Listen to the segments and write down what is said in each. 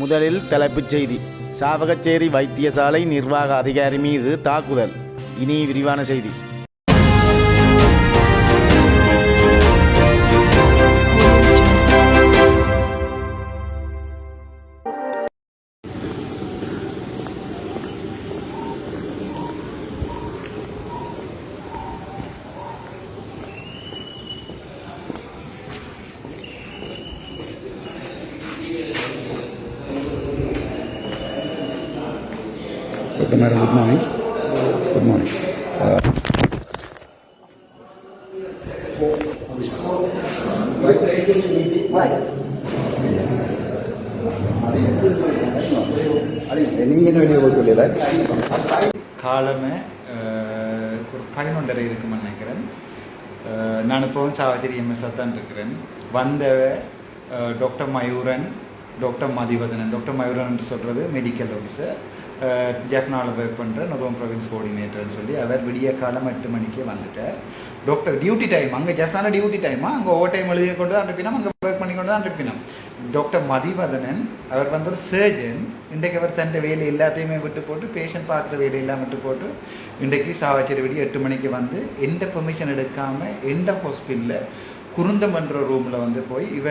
முதலில் தலைப்புச் செய்தி சாவகச்சேரி வைத்தியசாலை நிர்வாக அதிகாரி மீது தாக்குதல் இனி விரிவான செய்தி Dr. Good morning good morning good morning என்ன வெளியே காலமே ஒரு பதினொன்றரை இருக்குமென்னு நினைக்கிறேன். நான் இப்போவும் சாவச்சேரி எம்எஸ்ஆர் தான் இருக்கிறேன். வந்தவ doctor Mayuran doctor Mathivathanan doctor Mayuran சொல்கிறது மெடிக்கல் ஆஃபீஸர் ஜெஃப்னாவில் ஒர்க் பண்ணுற நொதோம் ப்ரொவின்ஸ் கோஆர்டினேட்டர்னு சொல்லி அவர் விடிய காலம் எட்டு மணிக்கே வந்துட்டார். டாக்டர் டியூட்டி டைம் அங்கே ஜெஃப்னால டியூட்டி டைமா அங்கே ஓவர் டைம் எழுதி கொண்டு தான் அனுப்பினோம் அங்கே ஒர்க் பண்ணி கொண்டு தான் அனுப்பினோம். டாக்டர் மதிவதனன் அவர் வந்து ஒரு சர்ஜன் இன்றைக்கு அவர் தன் வேலை எல்லாத்தையுமே விட்டு போட்டு பேஷண்ட் பார்க்குற வேலையெல்லாம் விட்டு போட்டு இன்றைக்கு சாவச்சேரி விடி எட்டு மணிக்கு வந்து எந்த பெர்மிஷன் எடுக்காமல் எந்த ஹாஸ்பிட்டலில் குருந்தமன்ற ரூமில் வந்து போய் இவ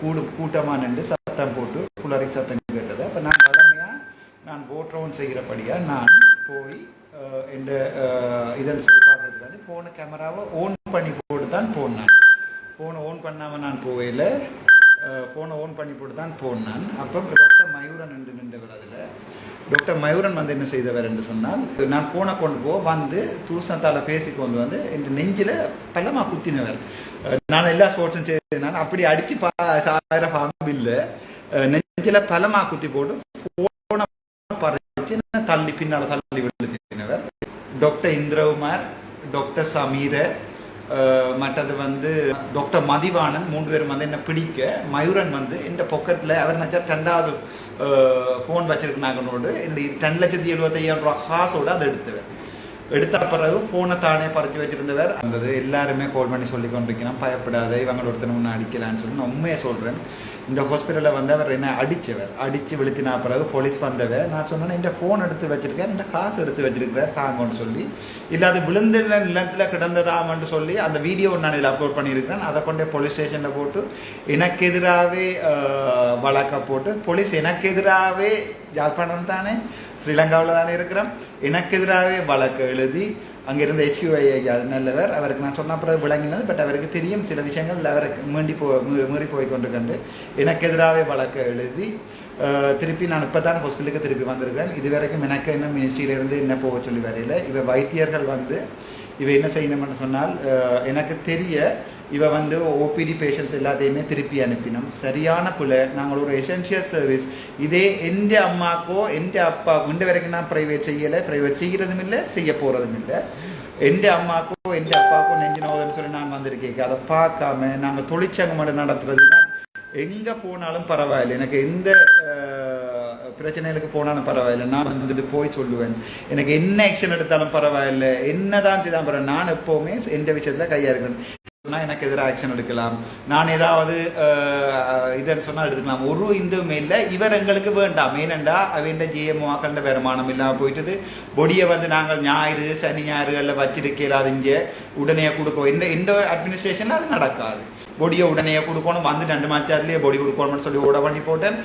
கூடு கூட்டமாக நின்று சத்தம் போட்டு குளறி சத்தம் கேட்டது. அப்போ நான் வளமையாக நான் போட் ரவுண்ட் செய்கிறபடியாக நான் போய் அஹ், இதன் சொல்லி சொல்லி வந்து ஃபோனு கேமராவை ஓன் பண்ணி போட்டு தான் போனேன் ஃபோனை ஓன் பண்ணாமல் நான் போகல. ஃபோனை ஓன் பண்ணி போட்டு தான் போனான் அப்போ டாக்டர் மயூரன் என்று நின்றவர் அதில். டாக்டர் மயூரன் வந்து என்ன செய்தவர் என்று சொன்னால் நான் ஃபோனை கொண்டு போ வந்து தூசத்தால் பேசி கொண்டு வந்து என் நெஞ்சில் பலமாக குத்தினவர். நான் எல்லா ஸ்போர்ட்ஸும் செய்ததுனால அப்படி அடித்து பா சாகிற ஃபார்ம் இல்லை. நெஞ்சில பள்ளமாக குத்தி போட்டு ஃபோனை பறிச்சு நான் தள்ளி பின்னால் தள்ளி விழுத்தினவர் டாக்டர் இந்திரகுமார் டாக்டர் சமீர மற்றது வந்து டாக்டர் மதிவாணன் மூன்று பேரும் வந்து என்ன பிடிக்க மயூரன் வந்து இந்த பொக்கெட்டில் அவர் நினச்சா ரெண்டாவது ஃபோன் வச்சிருக்கிறாங்கனோடு இந்த ரெண்டு லட்சத்தி எழுபத்தையாயிரம் ரூபா காசோட அதை எடுத்தவர் எடுத்த பிறகு ஃபோனை தானே பறிச்சு வச்சிருந்தவர் அந்த எல்லாருமே கால் பண்ணி சொல்லி கொண்டிருக்கிறோம் பயப்படாத இவங்க ஒருத்தர் முன்னே அடிக்கலான்னு சொல்லி நான் உண்மையை சொல்கிறேன் இந்த ஹாஸ்பிட்டலில் வந்தவர் என்ன அடித்தவர் அடித்து வெளுத்தினா பிறகு போலீஸ் வந்தவர். நான் சொன்னேன் இந்த ஃபோன் எடுத்து வச்சுருக்கேன் இந்த காசு எடுத்து வச்சுருக்கிறேன் தாங்கன்னு சொல்லி. இல்லை அது விழுந்த நிலத்தில் கிடந்ததாமன்னு சொல்லி அந்த வீடியோ நான் இதில் அப்லோட் பண்ணியிருக்கிறேன். அதை கொண்டே போலீஸ் ஸ்டேஷனில் போட்டு எனக்கு எதிராகவே வழக்க போட்டு போலீஸ் எனக்கு எதிராகவே யாழ்ப்பாணம் தானே ஸ்ரீலங்காவில் தானே இருக்கிறோம் எனக்கு எதிராகவே வழக்கு எழுதி அங்கிருந்த ஹெச்கியூஐ நல்லவர். அவருக்கு நான் சொன்ன பிறகு விளங்கினது பட் அவருக்கு தெரியும் சில விஷயங்கள் அவருக்கு மீண்டி போ மீறி போய் கொண்டு கண்டு எனக்கு எதிராகவே வழக்கு எழுதி திருப்பி நான் இப்போ தான் ஹாஸ்பிட்டலுக்கு திருப்பி வந்திருக்கேன் இது வரைக்கும் எனக்கு என்ன மினிஸ்ட்ரியிலேருந்து என்ன போக சொல்லி வரையில. இவன் வைத்தியர்கள் வந்து இவ என்ன செய்யணும்னு சொன்னால் எனக்கு தெரிய இவ வந்து ஓபிடி பேஷண்ட்ஸ் எல்லாத்தையுமே திருப்பி அனுப்பினோம். சரியான பிள்ளை. நாங்கள் ஒரு எசென்ஷியல் சர்வீஸ் இதே எந்த அம்மாக்கோ எந்த அப்பாக்கோ இந்த வரைக்கும் நான் ப்ரைவேட் செய்யலை. ப்ரைவேட் செய்கிறதும் இல்லை செய்ய போகிறதும் இல்லை. எந்த அம்மாக்கோ எந்த அப்பாக்கோ நெஞ்சு நோவுதுன்னு சொல்லி நான் வந்திருக்கேன். அதை பார்க்காம நாங்கள் தொழிற்சங்கம் மட்டும் நடத்துறதுன்னா எங்கே போனாலும் பரவாயில்லை. எனக்கு எந்த பிரச்சனைகளுக்கு போனாலும் பரவாயில்ல. நான் வந்துட்டு போய் சொல்லுவேன். எனக்கு என்ன ஆக்ஷன் எடுத்தாலும் பரவாயில்ல. என்னதான் செய்தாலும் பரவாயில்ல. நான் எப்போவுமே எந்த விஷயத்தில் கையா இருக்கிறேன் எனக்கு எதிராக ஆக்ஷன் எடுக்கலாம். நான் ஏதாவது இதுன்னு சொன்னால் எடுத்துக்கலாம். ஒரு இந்துமே இல்லை. இவர் எங்களுக்கு வேண்டாம். ஏனெண்டா அவன் ஜிஎம் ஆக்கள்கிட்ட வருமானம் இல்லாமல் போயிட்டது. பொடியை வந்து நாங்கள் ஞாயிறு சனி ஞாயிறுகளில் அது இங்கே. உடனே கொடுக்கும் இந்த இந்த அட்மினிஸ்ட்ரேஷனில் அது நடக்காது. பொடியை உடனே கொடுக்கணும். வந்து ரெண்டு மாச்சாரிலேயே பொடி கொடுக்கணும்னு சொல்லி ஓட பண்ணி போட்டேன்.